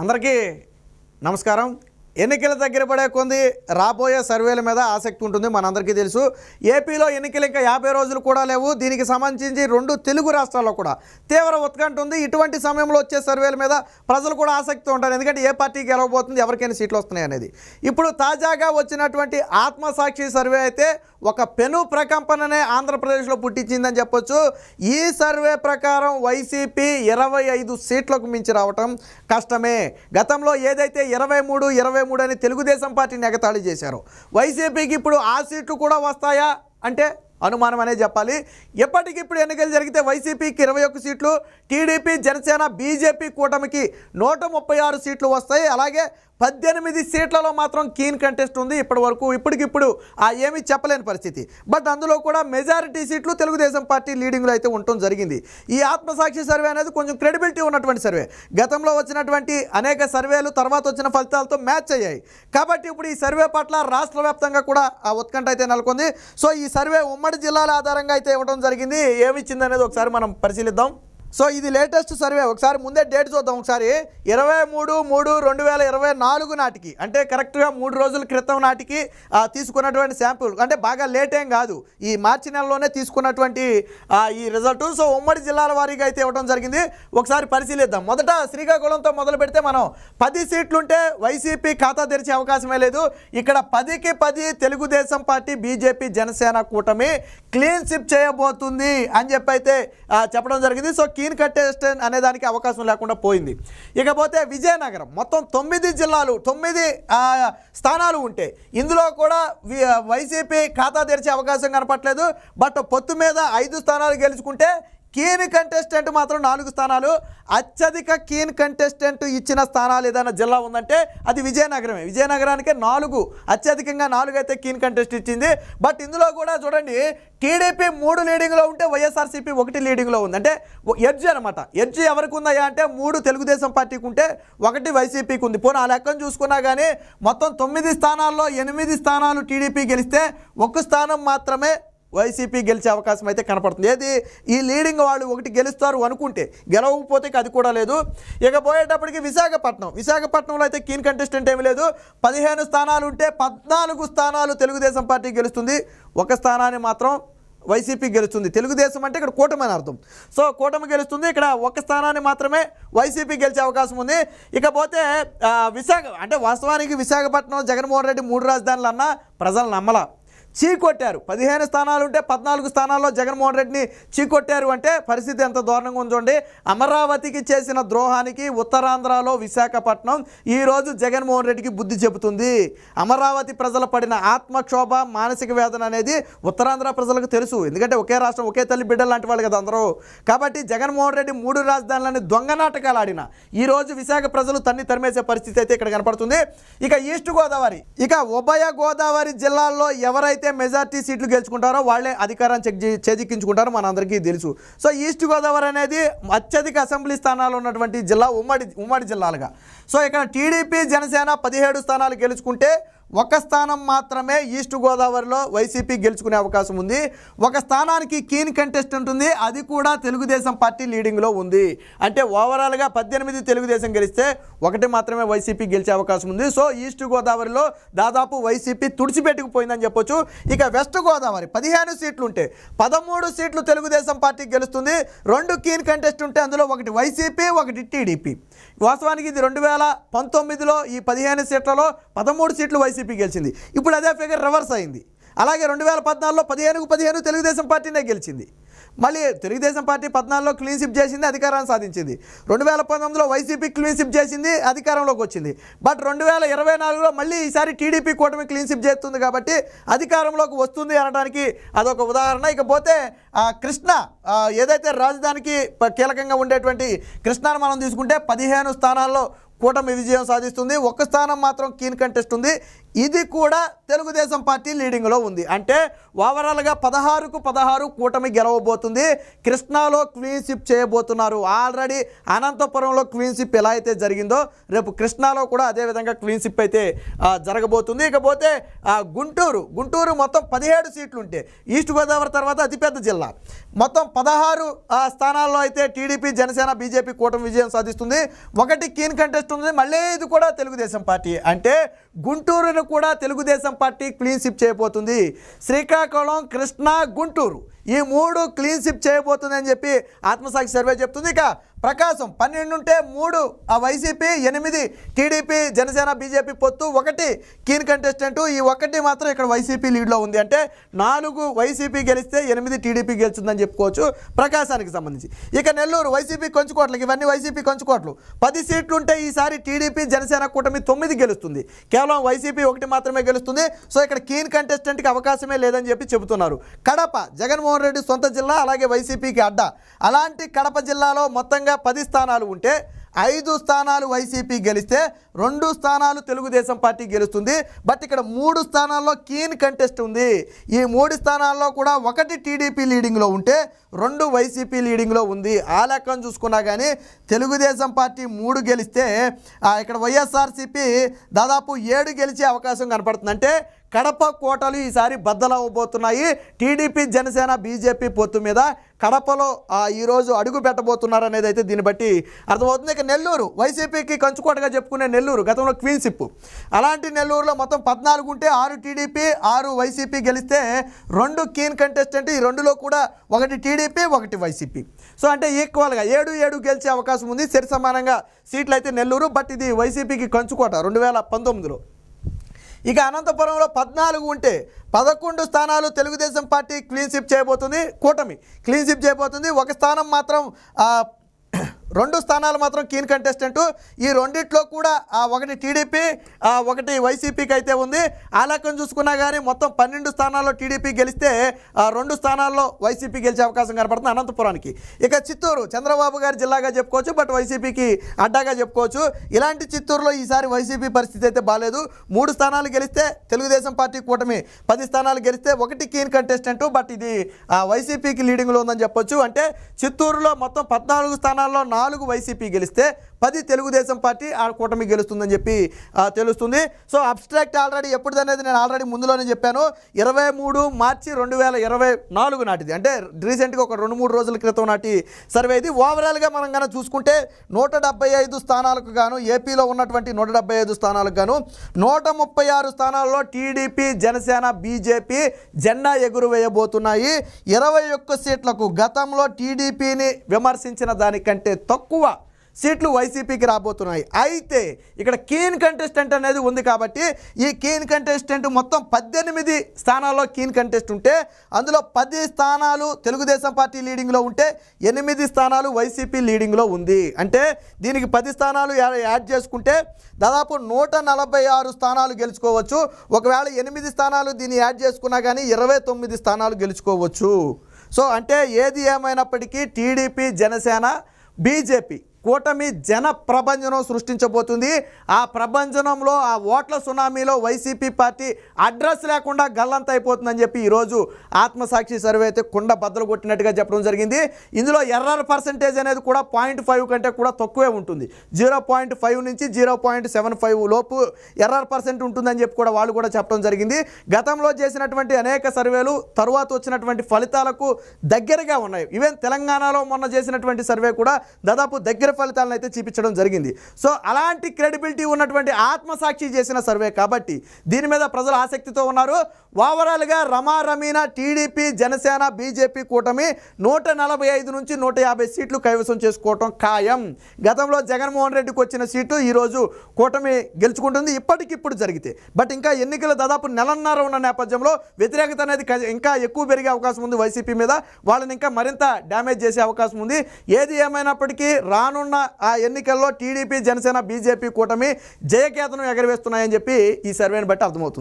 అందరికీ నమస్కారం. ఎన్నికల దగ్గర పడే కొంది రాబోయే సర్వేల మీద ఆసక్తి ఉంటుంది మనందరికీ తెలుసు. ఏపీలో ఎన్నికలు ఇంకా యాభై రోజులు కూడా లేవు. దీనికి సంబంధించి రెండు తెలుగు రాష్ట్రాల్లో కూడా తీవ్ర ఉత్కంఠ ఉంది. ఇటువంటి సమయంలో వచ్చే సర్వేల మీద ప్రజలు కూడా ఆసక్తి ఉంటారు. ఎందుకంటే ఏ పార్టీ గెలవబోతుంది ఎవరికైనా సీట్లు వస్తున్నాయి అనేది. ఇప్పుడు తాజాగా వచ్చినటువంటి ఆత్మసాక్షి సర్వే అయితే ఒక పెను ప్రకంపననే ఆంధ్రప్రదేశ్లో పుట్టించిందని చెప్పొచ్చు. ఈ సర్వే ప్రకారం వైసీపీ ఇరవై ఐదు సీట్లకు మించి రావటం కష్టమే. గతంలో ఏదైతే ఇరవై మూడు ఇరవై మూడు అని తెలుగుదేశం పార్టీని ఎగతాళి చేశారు. వైసీపీకి ఇప్పుడు ఆ సీట్లు కూడా వస్తాయా? అంటే అనుమానం అనే చెప్పాలి. ఎప్పటికిప్పుడు ఎన్నికలు జరిగితే వైసీపీకి ఇరవై ఒక్క సీట్లు టీడీపీ జనసేన బీజేపీ కూటమికి నూట ముప్పై ఆరు సీట్లు వస్తాయి. అలాగే పద్దెనిమిది సీట్లలో మాత్రం కీన్ కంటెస్ట్ ఉంది ఇప్పటి వరకు. ఇప్పటికిప్పుడు ఆ ఏమీ చెప్పలేని పరిస్థితి. బట్ అందులో కూడా మెజారిటీ సీట్లు తెలుగుదేశం పార్టీ లీడింగ్లో అయితే ఉండటం జరిగింది. ఈ ఆత్మసాక్షి సర్వే అనేది కొంచెం క్రెడిబిలిటీ ఉన్నటువంటి సర్వే. గతంలో వచ్చినటువంటి అనేక సర్వేలు తర్వాత వచ్చిన ఫలితాలతో మ్యాచ్ అయ్యాయి. కాబట్టి ఇప్పుడు ఈ సర్వే పట్ల రాష్ట్ర వ్యాప్తంగా కూడా ఆ ఉత్కంఠ అయితే నెలకొంది. సో ఈ సర్వే ఉమ్మడి జిల్లాల ఆధారంగా అయితే ఇవ్వడం జరిగింది. ఏమిచ్చింది అనేది ఒకసారి మనం పరిశీలిద్దాం. సో ఇది లేటెస్ట్ సర్వే. ఒకసారి ముందే డేట్ చూద్దాం. ఒకసారి ఇరవై మూడు మూడు రెండు వేల ఇరవై నాలుగు నాటికి అంటే కరెక్ట్గా మూడు రోజుల క్రితం నాటికి తీసుకున్నటువంటి శాంపుల్. అంటే బాగా లేట్ ఏం కాదు. ఈ మార్చి నెలలోనే తీసుకున్నటువంటి ఈ రిజల్ట్. సో ఉమ్మడి జిల్లాల వారీగా అయితే ఇవ్వడం జరిగింది. ఒకసారి పరిశీలిద్దాం. మొదట శ్రీకాకుళంతో మొదలు పెడితే మనం పది సీట్లుంటే వైసీపీ ఖాతా తెరిచే అవకాశమే లేదు. ఇక్కడ పదికి పది తెలుగుదేశం పార్టీ బీజేపీ జనసేన కూటమి క్లీన్ స్విప్ చేయబోతుంది అని చెప్పి అయితే చెప్పడం జరిగింది. సో కీన్ కట్టేస్టన్ అనే దానికి అవకాశం లేకుండా పోయింది. ఇకపోతే విజయనగరం మొత్తం తొమ్మిది జిల్లాలు తొమ్మిది స్థానాలు ఉంటాయి ఇందులో కూడా వైసీపీ ఖాతా తెరిచే అవకాశం కనపట్లేదు బట్ పొత్తు మీద ఐదు స్థానాలు గెలుచుకుంటే కీన్ కంటెస్టెంట్ మాత్రం నాలుగు స్థానాలు. అత్యధిక కీన్ కంటెస్టెంట్ ఇచ్చిన స్థానాలు ఏదైనా జిల్లా ఉందంటే అది విజయనగరమే. విజయనగరానికే నాలుగు. అత్యధికంగా నాలుగు అయితే కీన్ కంటెస్ట్ ఇచ్చింది. బట్ ఇందులో కూడా చూడండి టీడీపీ మూడు లీడింగ్లో ఉంటే వైఎస్ఆర్సీపీ ఒకటి లీడింగ్లో ఉంది. అంటే ఎడ్జ్ అనమాట ఎడ్జ్ ఎవరికి ఉందయ్యా అంటే మూడు తెలుగుదేశం పార్టీకి ఉంటే ఒకటి వైసీపీకి ఉంది. పోనీ ఆ లెక్కను చూసుకున్నా కానీ మొత్తం తొమ్మిది స్థానాల్లో ఎనిమిది స్థానాలు టీడీపీ గెలిస్తే ఒక్క స్థానం మాత్రమే వైసీపీ గెలిచే అవకాశం అయితే కనపడుతుంది. ఏది? ఈ లీడింగ్ వాళ్ళు ఒకటి గెలుస్తారు అనుకుంటే గెలవకపోతే అది కూడా లేదు. ఇక పోయేటప్పటికి విశాఖపట్నం. విశాఖపట్నంలో అయితే కీన్ కంటెస్టెంట్ ఏమీ లేదు. పదిహేను స్థానాలు ఉంటే పద్నాలుగు స్థానాలు తెలుగుదేశం పార్టీ గెలుస్తుంది. ఒక స్థానాన్ని మాత్రం వైసీపీ గెలుస్తుంది. తెలుగుదేశం అంటే ఇక్కడ కూటమి అని అర్థం. సో కూటమి గెలుస్తుంది. ఇక్కడ ఒక స్థానాన్ని మాత్రమే వైసీపీ గెలిచే అవకాశం ఉంది. ఇకపోతే విశాఖ అంటే వాస్తవానికి విశాఖపట్నం జగన్మోహన్ రెడ్డి మూడు రాజధానులు అన్నా ప్రజలు నమ్మలా. చీకొట్టారు. పదిహేను స్థానాలు ఉంటే పద్నాలుగు స్థానాల్లో జగన్మోహన్ రెడ్డిని చీకొట్టారు అంటే పరిస్థితి ఎంత దారుణంగా ఉందండి అమరావతికి చేసిన ద్రోహానికి ఉత్తరాంధ్రలో విశాఖపట్నం ఈరోజు జగన్మోహన్ రెడ్డికి బుద్ధి చెబుతుంది. అమరావతి ప్రజలు పడిన ఆత్మక్షోభ మానసిక వేదన అనేది ఉత్తరాంధ్ర ప్రజలకు తెలుసు. ఎందుకంటే ఒకే రాష్ట్రం ఒకే తల్లి బిడ్డలు లాంటి వాళ్ళు కదా అందరూ. కాబట్టి జగన్మోహన్ రెడ్డి మూడు రాజధానులని దొంగ నాటకాలు ఆడిన ఈరోజు విశాఖ ప్రజలు తన్ని తరిమేసే పరిస్థితి అయితే ఇక్కడ కనపడుతుంది. ఇక ఈస్ట్ గోదావరి ఇక ఉభయ గోదావరి జిల్లాల్లో ఎవరైతే మెజార్టీ సీట్లు గెలుచుకుంటారో వాళ్ళే అధికారాన్ని చెక్ చేజిక్కించుకుంటారో మనందరికీ తెలుసు. సో ఈస్ట్ గోదావరి అనేది అత్యధిక అసెంబ్లీ స్థానాలు ఉన్నటువంటి జిల్లా ఉమ్మడి ఉమ్మడి జిల్లాలుగా. సో ఇక్కడ టీడీపీ జనసేన పదిహేడు స్థానాలు గెలుచుకుంటే ఒక స్థానం మాత్రమే ఈస్ట్ గోదావరిలో వైసీపీ గెలుచుకునే అవకాశం ఉంది. ఒక స్థానానికి కీన్ కంటెస్ట్ ఉంటుంది. అది కూడా తెలుగుదేశం పార్టీ లీడింగ్లో ఉంది. అంటే ఓవరాల్గా పద్దెనిమిది తెలుగుదేశం గెలిస్తే ఒకటి మాత్రమే వైసీపీ గెలిచే అవకాశం ఉంది. సో ఈస్ట్ గోదావరిలో దాదాపు వైసీపీ తుడిచిపెట్టుకుపోయిందని చెప్పొచ్చు. ఇక వెస్ట్ గోదావరి పదిహేను సీట్లు ఉంటే పదమూడు సీట్లు తెలుగుదేశం పార్టీ గెలుస్తుంది. రెండు కీన్ కంటెస్ట్ ఉంటే అందులో ఒకటి వైసీపీ ఒకటి టీడీపీ. వాస్తవానికి ఇది రెండు వేల పంతొమ్మిదిలో ఈ పదిహేను సీట్లలో పదమూడు సీట్లు వైసీపీ గెలిచింది. ఇప్పుడు అదే ఫిగర్ రివర్స్ అయింది. అలాగే రెండు వేల పద్నాలుగులో పదిహేనుకు పదిహేను తెలుగుదేశం పార్టీనే గెలిచింది. మళ్ళీ తెలుగుదేశం పార్టీ పద్నాలుగులో క్లీన్ చేసింది అధికారాన్ని సాధించింది. రెండు వేల పంతొమ్మిదిలో వైసీపీ క్లీన్ చేసింది అధికారంలోకి వచ్చింది. బట్ రెండు వేల ఇరవై నాలుగులో మళ్ళీ ఈసారి టీడీపీ కూటమి క్లీన్ చేస్తుంది కాబట్టి అధికారంలోకి వస్తుంది అనడానికి అదొక ఉదాహరణ. ఇకపోతే కృష్ణ ఏదైతే రాజధానికి కీలకంగా ఉండేటువంటి కృష్ణాను మనం తీసుకుంటే పదిహేను స్థానాల్లో కూటమి విజయం సాధిస్తుంది. ఒక్క స్థానం మాత్రం కీన్ కంటెస్ట్ ఉంది. ఇది కూడా తెలుగుదేశం పార్టీ లీడింగ్లో ఉంది. అంటే ఓవరాల్గా పదహారుకు పదహారు కూటమి గెలవబోతుంది. కృష్ణాలో క్వీన్షిప్ చేయబోతున్నారు. ఆల్రెడీ అనంతపురంలో క్వీన్షిప్ ఎలా అయితే జరిగిందో రేపు కృష్ణాలో కూడా అదేవిధంగా క్వీన్షిప్ అయితే జరగబోతుంది. ఇకపోతే గుంటూరు గుంటూరు మొత్తం పదిహేడు సీట్లు ఉంటే ఈస్ట్ గోదావరి తర్వాత అతిపెద్ద జిల్లా. మొత్తం పదహారు స్థానాల్లో అయితే టీడీపీ జనసేన బీజేపీ కూటమి విజయం సాధిస్తుంది. ఒకటి కీన్ కంటెస్ట్ ఉంది. మళ్ళీ ఇది కూడా తెలుగుదేశం పార్టీ. అంటే గుంటూరును కూడా తెలుగుదేశం పార్టీ క్లీన్షిప్ చేయబోతుంది. శ్రీకాకుళం కృష్ణా గుంటూరు ఈ మూడు క్లీన్ షిప్ చేయబోతుంది అని చెప్పి ఆత్మసాక్షి సర్వే చెప్తుంది. ఇక ప్రకాశం పన్నెండు ఉంటే మూడు ఆ వైసీపీ ఎనిమిది టీడీపీ జనసేన బీజేపీ పొత్తు ఒకటి. కీన్ కంటెస్టెంట్ ఈ ఒకటి మాత్రం ఇక్కడ వైసీపీ లీడ్లో ఉంది అంటే నాలుగు వైసీపీ గెలిస్తే ఎనిమిది టీడీపీ గెలుస్తుందని చెప్పుకోవచ్చు ప్రకాశానికి సంబంధించి. ఇక నెల్లూరు వైసీపీ కొంచుకోట్లకి ఇవన్నీ వైసీపీ కొంచుకోట్లు పది సీట్లు ఉంటే ఈసారి టీడీపీ జనసేన కూటమి తొమ్మిది గెలుస్తుంది. కేవలం వైసీపీ ఒకటి మాత్రమే గెలుస్తుంది. సో ఇక్కడ కీన్ కంటెస్టెంట్కి అవకాశమే లేదని చెప్పి చెబుతున్నారు. కడప జగన్మోహన్ రెడ్డి సొంత జిల్లా అలాగే వైసీపీకి అడ్డా. అలాంటి కడప జిల్లాలో మొత్తంగా పది స్థానాలు ఉంటే ఐదు స్థానాలు వైసీపీ గెలిస్తే రెండు స్థానాలు తెలుగుదేశం పార్టీ గెలుస్తుంది. బట్ ఇక్కడ మూడు స్థానాల్లో కీన్ కంటెస్ట్ ఉంది. ఈ మూడు స్థానాల్లో కూడా ఒకటి టీడీపీ లీడింగ్లో ఉంటే రెండు వైసీపీ లీడింగ్లో ఉంది. ఆ లెక్కను చూసుకున్నా కానీ తెలుగుదేశం పార్టీ మూడు గెలిస్తే ఇక్కడ వైఎస్ఆర్సీపీ దాదాపు ఏడు గెలిచే అవకాశం కనపడుతుంది అంటే కడప కోటలు ఈసారి బద్దలవ్వబోతున్నాయి. టీడీపీ జనసేన బీజేపీ పొత్తు మీద కడపలో ఈరోజు అడుగు పెట్టబోతున్నారు అనేది అయితే దీన్ని బట్టి అర్థమవుతుంది. ఇక నెల్లూరు వైసీపీకి కంచుకోటగా చెప్పుకునే నెల్లూరు గతంలో క్వీన్షిప్ అలాంటి నెల్లూరులో మొత్తం పద్నాలుగు ఉంటే ఆరు టీడీపీ ఆరు వైసీపీ గెలిస్తే రెండు కీన్ కంటెస్టెంట్ ఈ రెండులో కూడా ఒకటి టీడీపీ ఒకటి వైసీపీ. సో అంటే ఈక్వల్గా ఏడు ఏడు గెలిచే అవకాశం ఉంది. సరి సమానంగా సీట్లు అయితే నెల్లూరు బట్ ఇది వైసీపీకి కంచుకోట రెండు వేల పంతొమ్మిదిలో. ఇక అనంతపురంలో పద్నాలుగు ఉంటే పదకొండు స్థానాలు తెలుగుదేశం పార్టీ క్లీన్షిప్ చేయబోతుంది. కూటమి క్లీన్షిప్ చేయబోతుంది. ఒక స్థానం మాత్రం రెండు స్థానాలు మాత్రం కీన్ కంటెస్టెంట్ ఈ రెండిట్లో కూడా ఆ, ఒకటి టీడీపీ ఆ, ఒకటి వైసీపీకి అయితే ఉంది. ఆ లెక్కను చూసుకున్నా కానీ మొత్తం పన్నెండు స్థానాల్లో టీడీపీ గెలిస్తే ఆ, రెండు స్థానాల్లో వైసీపీ గెలిచే అవకాశం కనపడుతుంది అనంతపురానికి. ఇక చిత్తూరు చంద్రబాబు గారి జిల్లాగా చెప్పుకోవచ్చు బట్ వైసీపీకి అడ్డాగా చెప్పుకోవచ్చు. ఇలాంటి చిత్తూరులో ఈసారి వైసీపీ పరిస్థితి అయితే బాగాలేదు మూడు స్థానాలు గెలిస్తే తెలుగుదేశం పార్టీ కూటమి. పది స్థానాలు గెలిస్తే ఒకటి కీన్ కంటెస్టెంట్ బట్ ఇది ఆ, వైసీపీకి లీడింగ్లో ఉందని చెప్పొచ్చు. అంటే చిత్తూరులో మొత్తం పద్నాలుగు స్థానాల్లో నాలుగు వైసీపీ గెలిస్తే పది తెలుగుదేశం పార్టీ ఆ కూటమి గెలుస్తుందని చెప్పి తెలుస్తుంది. సో అబ్స్ట్రాక్ట్ ఆల్రెడీ ఎప్పుడుదనేది నేను ఆల్రెడీ ముందులోనే చెప్పాను. ఇరవై మూడు మార్చి రెండు వేల ఇరవై నాలుగు నాటిది. అంటే రీసెంట్గా ఒక రెండు మూడు రోజుల క్రితం నాటి సర్వే ఇది. ఓవరాల్గా మనం కనుక చూసుకుంటే నూట డెబ్బై ఐదు స్థానాలకు గాను ఏపీలో ఉన్నటువంటి నూట డెబ్బై ఐదు స్థానాలకు గాను నూట ముప్పై ఆరు స్థానాల్లో టీడీపీ జనసేన బీజేపీ జెండా ఎగురవేయబోతున్నాయి. ఇరవై ఒక్క సీట్లకు గతంలో టీడీపీని విమర్శించిన దానికంటే తక్కువ సీట్లు వైసీపీకి రాబోతున్నాయి. అయితే ఇక్కడ కీన్ కంటెస్టెంట్ అనేది ఉంది కాబట్టి ఈ కీన్ కంటెస్టెంట్ మొత్తం పద్దెనిమిది స్థానాల్లో కీన్ కంటెస్ట్ ఉంటే అందులో పది స్థానాలు తెలుగుదేశం పార్టీ లీడింగ్లో ఉంటే ఎనిమిది స్థానాలు వైసీపీ లీడింగ్లో ఉంది. అంటే దీనికి పది స్థానాలు యాడ్ చేసుకుంటే దాదాపు నూట నలభై ఆరు స్థానాలు గెలుచుకోవచ్చు. ఒకవేళ ఎనిమిది స్థానాలు దీన్ని యాడ్ చేసుకున్నా కానీ ఇరవై తొమ్మిది స్థానాలు గెలుచుకోవచ్చు. సో అంటే ఏది ఏమైనప్పటికీ టీడీపీ జనసేన బీజేపీ. కూటమి జన ప్రభంజనం సృష్టించబోతుంది. ఆ ప్రభంజనంలో ఆ ఓట్ల సునామీలో వైసీపీ పార్టీ అడ్రస్ లేకుండా గల్లంత అయిపోతుందని చెప్పి ఈరోజు ఆత్మసాక్షి సర్వే అయితే కుండ బద్దలు కొట్టినట్టుగా చెప్పడం జరిగింది. ఇందులో ఎర్రర్ పర్సంటేజ్ అనేది కూడా పాయింట్ ఫైవ్ కంటే కూడా తక్కువే ఉంటుంది. జీరో పాయింట్ ఫైవ్ నుంచి జీరో పాయింట్ సెవెన్ ఫైవ్ లోపు ఎర్రర్ పర్సెంట్ ఉంటుందని చెప్పి కూడా వాళ్ళు కూడా చెప్పడం జరిగింది. గతంలో చేసినటువంటి అనేక సర్వేలు తరువాత వచ్చినటువంటి ఫలితాలకు దగ్గరగా ఉన్నాయి. ఈవెన్ తెలంగాణలో మొన్న చేసినటువంటి సర్వే కూడా దాదాపు దగ్గర ఫలితాలను అయితే చూపించడం జరిగింది. సో అలాంటి క్రెడిబిలిటీ ఉన్నటువంటి ఆత్మసాక్షి చేసిన సర్వే కాబట్టి దీని మీద ప్రజలు ఆసక్తితో ఉన్నారు. ఓవరాల్గా రమా రమీనా టీడీపీ జనసేన బీజేపీ కూటమి నూట నలభై ఐదు నుంచి నూట యాభై సీట్లు కైవసం చేసుకోవటం ఖాయం. గతంలో జగన్మోహన్ రెడ్డికి వచ్చిన సీటు ఈరోజు కూటమి గెలుచుకుంటుంది. ఇప్పటికిప్పుడు జరిగితే. బట్ ఇంకా ఎన్నికలు దాదాపు నెలన్నర ఉన్న నేపథ్యంలో వ్యతిరేకత అనేది ఇంకా ఎక్కువ పెరిగే అవకాశం ఉంది వైసీపీ మీద. వాళ్ళని ఇంకా మరింత డ్యామేజ్ చేసే అవకాశం ఉంది. ఏది ఏమైనప్పటికీ రానున్న ఆ ఎన్నికల్లో టీడీపీ జనసేన బీజేపీ కూటమి జయకేతనం ఎగరవేస్తున్నాయని చెప్పి ఈ సర్వేని బట్టి అర్థమవుతుంది.